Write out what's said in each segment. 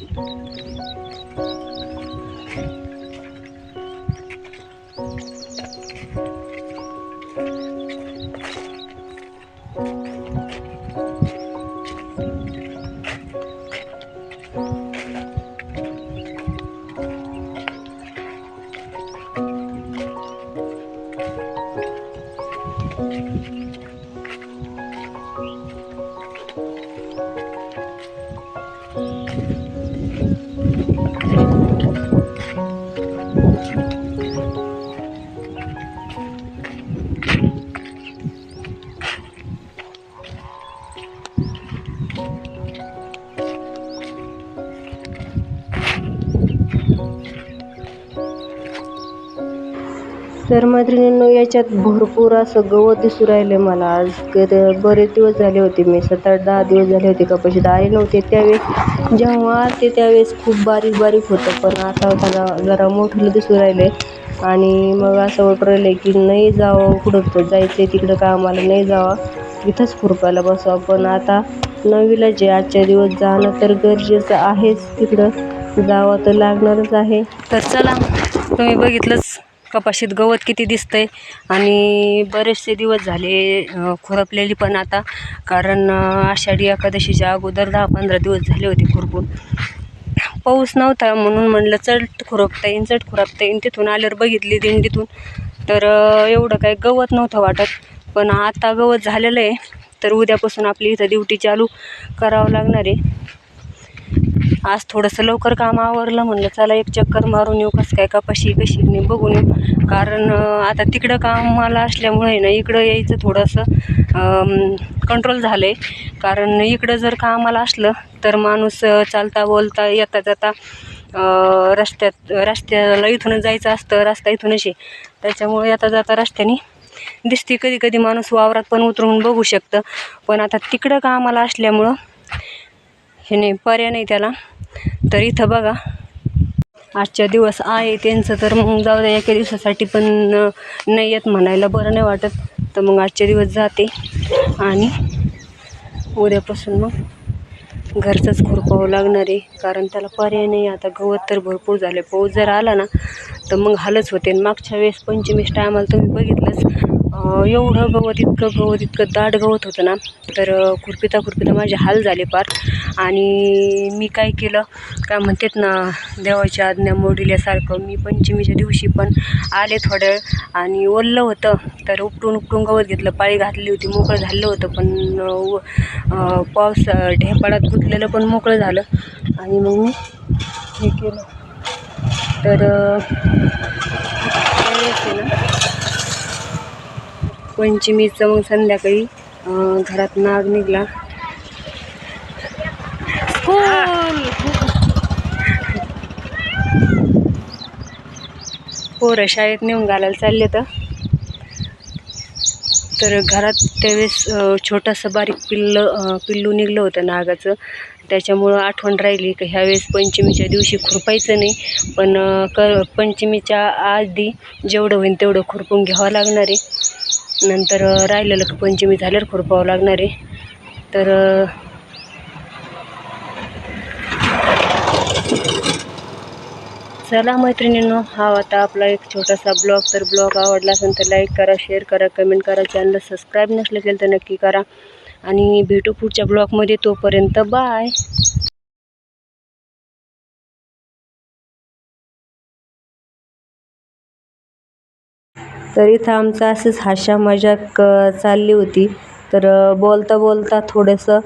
Música तर मैत्रिणींनो याच्यात भरपूर असं गवत दिसू राहिलं मला. आज तर बरेच दिवस झाले होते मी. सात आठ दहा दिवस झाले होते कपाशी आले नव्हते त्यावेळेस. जेव्हा ते त्यावेळेस खूप बारीक बारीक होतं पण आता जरा जरा मोठं दिसू राहिले. आणि मग असं वाटू राहिलं की नाही जावं कुठं जायचं तिकडं कामाला नाही जावं. इथंच खुरपायला बसावं. पण आता नवीला जे आजच्या दिवस जाणं तर गरजेचं आहेच. तिकडं जावं तर लागणारच आहे. तर चला तुम्ही बघितलंच कपाशीत गवत किती दिसतंय. आणि बरेचसे दिवस झाले खुरपलेली पण आता. कारण आषाढी एकादशीच्या अगोदर दहा पंधरा दिवस झाले होते खुरपून. पाऊस नव्हता म्हणून म्हणलं चढ खुरपता येईन चढ खुरपता येईन. तिथून आल्यावर बघितली दिंडीतून. तर एवढं काही गवत नव्हतं वाटत. पण आता गवत झालेलं आहे. तर उद्यापासून आपली इथं ड्युटी चालू करावं लागणार आहे. आज थोडंसं लवकर काम आवरलं म्हणलं चला एक चक्कर मारून येऊ कसं काय कपाशी कशी नाही बघून येऊ. कारण आता तिकडं कामाला असल्यामुळे ना इकडं यायचं थोडंसं कंट्रोल झालं आहे कारण इकडं जर कामाला असलं तर माणूस चालता बोलता येता जाता रस्त्यात रस्त्याला इथूनच जायचं असतं रस्ता इथूनच आहे. त्याच्यामुळे येता जाता रस्त्याने दिसते कधी कधी माणूस वावरात पण उतरून बघू शकतं. पण आता तिकडं कामाला असल्यामुळं हे नाही पर्याय नाही त्याला. तर इथं बघा. आजच्या दिवस आहे त्यांचं तर मग जाऊ द्या एका दिवसासाठी पण नाही येत म्हणायला. बरं नाही वाटत. तर मग आजचे दिवस जाते. आणि उद्यापासून मग घरचंच खुरपावं लागणार आहे. कारण त्याला पर्याय नाही. आता गवत तर भरपूर झाले. पाऊस जर आला ना तर मग हालच होते. आणि मागच्या वेळेस पंचमीस टायमाला तुम्ही बघितलंच. एवढं गवत इतकं गवत इतकं दाट गवत होतं ना तर अं, खुरपिता खुरपिता माझे हाल झाले पार आणि मी काय केलं काय म्हणतात ना देवाची आज्ञा मोडिल्यासारखं मी पंचमीच्या दिवशी पण आले थोड्या वेळ आणि ओललं होतं. तर उपटून उपटून गवत घेतलं पाळी घातली होती मोकळं झालं होतं पण व- पाऊस ढेपाळात गुंतलेलं पण मोकळं झालं. आणि मग मी हे केलं. तर ना पंचमीचं मग संध्याकाळी घरात नाग निघला. पोरं शाळेत नेऊन घालायला चालले तर तर घरात त्यावेळेस छोटंसं बारीक पिल्लं पिल्लू निघलं होतं नागाचं. त्याच्यामुळं आठवण राहिली की ह्यावेळेस पंचमीच्या दिवशी खुरपायचं नाही पण क पंचमीच्या आधी जेवढं होईल तेवढं खुरपून घ्यावं लागणार आहे. नंतर राहिलेलं की पंचमी झाल्यावर खुरपावं लागणार आहे. तर चला मैत्रिणींनो हा होता आपला एक छोटासा ब्लॉग. तर ब्लॉग आवडला असेल तर लाईक करा शेअर करा कमेंट करा चॅनलला सबस्क्राईब नसलं केलं तर नक्की करा. आणि भेटू पुढच्या ब्लॉगमध्ये तोपर्यंत बाय. तर इथं आमचं असंच हाशा मजाक चालली होती. तर बोलता बोलता थोडंसं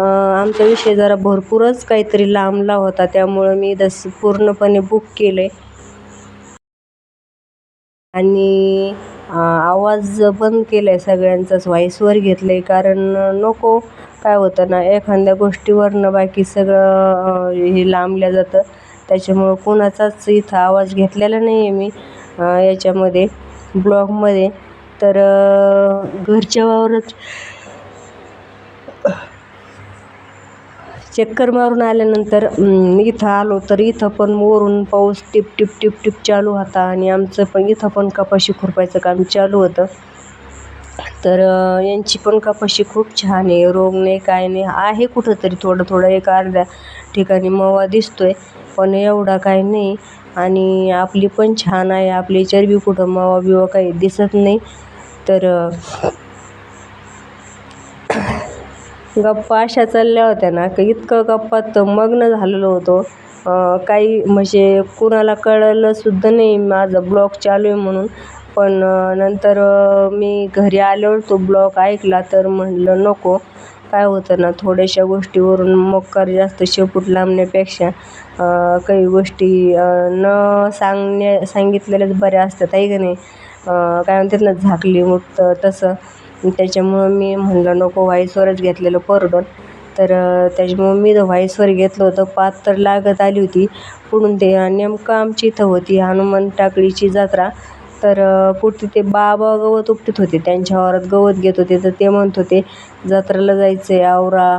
आमचा विषय जरा भरपूरच काहीतरी लांबला होता. त्यामुळं मी दस पूर्णपणे बुक केलं आहे आणि आवाज बंद केला आहे सगळ्यांचाच व्हॉईसवर घेतलं आहे कारण नको काय होतं ना एखाद्या गोष्टीवरनं बाकी सगळं हे लांबल्या जातं. त्याच्यामुळं कोणाचाच इथं आवाज घेतलेला नाही आहे मी याच्यामध्ये. ब्लॉगमध्ये. तर घरच्या वावरात चक्कर मारून आल्यानंतर इथं आलो तर इथं पण वरून पाऊस टिप टिप टिप टिप चालू होता आणि आमचं पण इथं पण कपाशी खुरपायचं काम चालू होतं. तर यांची पण कपाशी खूप छान आहे. रोग नाही काय नाही. आहे कुठंतरी थोडं थोडं एक अर्ध्या ठिकाणी मवा दिसतोय पण एवढा काय नाही. आणि आपली पण छान आहे. आपली चरबी कुठं मवा बिवा काही दिसत नाही. तर गप्पा अशा चालल्या होत्या ना की इतकं गप्पात मग्न झालेलो होतो. काही म्हणजे कुणाला कळलंसुद्धा नाही. माझा ब्लॉग चालू आहे म्हणून. पण नंतर मी घरी आल्यावर तो ब्लॉग ऐकला तर म्हणलं नको. काय होतं ना थोड्याशा गोष्टीवरून मक्कर जास्त शेपूट लांबण्यापेक्षा काही गोष्टी न सांगण्या सांगितलेल्याच बऱ्या असतात आहे का नाही? काय म्हणतात ना झाकली मुठतं तसं. त्याच्यामुळं मी म्हणलं नको व्हाईसवरच घेतलेलं परवडून तर त्याच्यामुळं मी तर व्हाईसवर घेतलं होतं. पात तर लागत आली होती. पुढून ते नेमकं आमची इथं होती हनुमान टाकळीची जत्रा. तर पुढचे ते बाबा गवत उपटीत होते. त्यांच्या वावरात गवत घेत होते. तर ते म्हणत होते जत्रेला जायचं आहे आवरा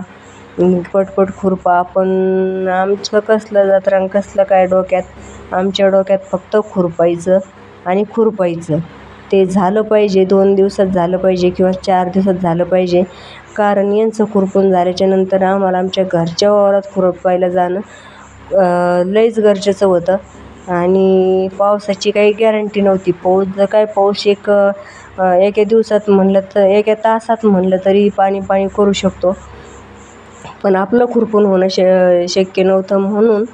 पटपट खुरपा. पण आमचं कसलं जत्रा कसलं काय डोक्यात? आमच्या डोक्यात फक्त खुरपायचं आणि खुरपायचं. ते झालं पाहिजे. दोन दिवसात झालं पाहिजे किंवा चार दिवसात झालं पाहिजे. कारण यांचं खुरपून झाल्याच्यानंतर आम्हाला आमच्या घरच्या वावरात खुरपायला जाणं लईच गरजेचं होतं. आणि पावसाची काही गॅरंटी नव्हती. पाऊस जर काय पाऊस एक एका दिवसात म्हणलं तर एका तासात म्हणलं तरी पाणी पाणी करू शकतो. पण आपलं खुरपून होणं श शक्य नव्हतं म्हणून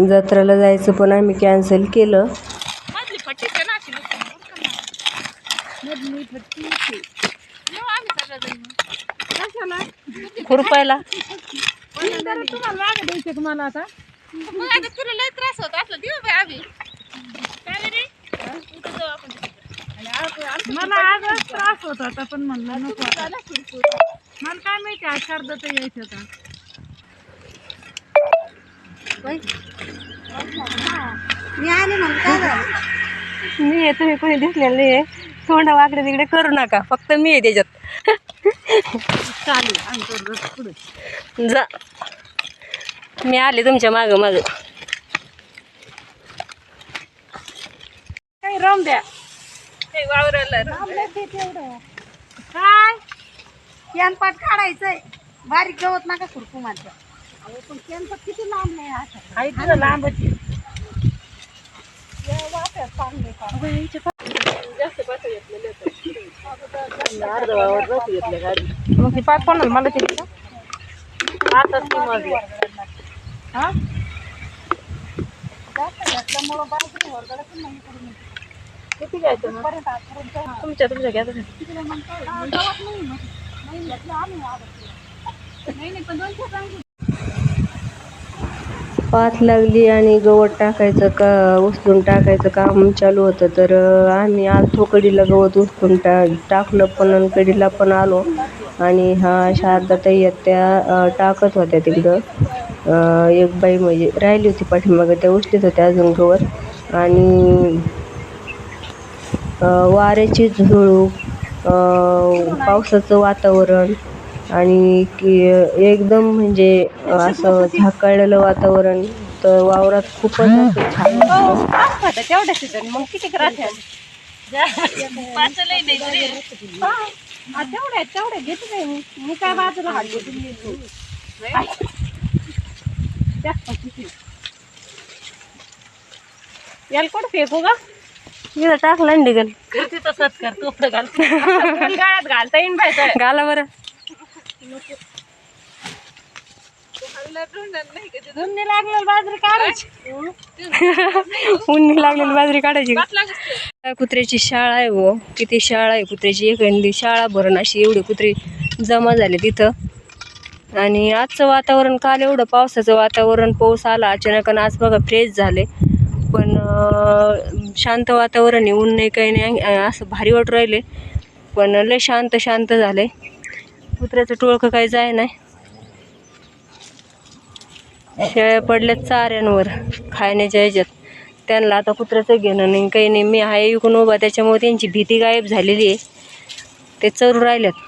जत्रेला जायचं पण आम्ही कॅन्सल केलं. खुरपायला. मला आता. मग आता तुला लय त्रास होत असला देऊ बाई आम्ही. काय रे? इथं जाऊ आपण मला आजच त्रास होत होता पण म्हणलं नको आता. मला काय माहिती आज कर्जात यायचं होता मी आले म्हणून काय झालं? मी आहे तुम्ही कोणी दिसलेलं नाही आहे. तोंड वाकडे तिकडे करू नका फक्त मी आहे त्याच्यात. चालेल अंतर पुढे. जा. मी आले तुमच्या मागं मागं. काही राम द्या. काही. काय? शेणपाट काढायचंय. बारीक गवत नका खुरपू माझ्या. अहो पण शेणपाट किती लांब नाही आता आई तुझं लांबच आहे. मग ते पाच कोणाला मला ते आताच ती माझी हा किती घ्यायचं मग? तुमच्या तुमच्या घ्या तुम्ही. पाथ लागली आणि गवत टाकायचं का उचलून टाकायचं काम चालू होतं तर आम्ही आलतो कडीला गवत उचलून टा टाकलं पण आणि कडीला पण आलो आणि हा शारदाताई आहेत त्या टाकत होत्या तिकडं एक बाई म्हणजे राहिली होती पाठीमागं त्या उचलीत होत्या अजून गवत आणि वाऱ्याची झुळूक पावसाचं वातावरण आणि की एकदम म्हणजे असं झाकळलेलं वातावरण तर वावरात खूपच छान हो, तेवढ्या मग किती तेवढ्या तेवढ्या घेते नाही मी. काय बाजूला हाडले याला कोण फेकू इथं टाकला ना डिगल करते तसंच कर तू पुढे घाल. गाळ्यात घालता येईन बाय घाला बरं. धुंदी लागलेलं बाजरी काढायची. उन्नी लागलेली बाजरी काढायची. कुत्र्याची शाळा आहे हो. किती शाळा आहे कुत्र्याची. एखादी शाळा भरण अशी एवढे कुत्रे जमा झाले तिथं. आणि आजचं वातावरण काल एवढं पावसाचं वातावरण पाऊस आला अचानक आणि आज बघा फ्रेश झाले. पण शांत वातावरण आहे ऊन नाही काही नाही असं भारी वाटू राहिले. पण लय शांत शांत झाले. कुत्र्याचं टोळकं काही जाय नाही. शेळ्या पडल्यात चाऱ्यांवर खाण्याच्या ह्याच्यात. त्यांना आता कुत्र्याचं घेणं नाही काही नाही. मी हा विकून उभा त्याच्यामुळे त्यांची भीती गायब झालेली आहे. ते चरू राहिल्यात.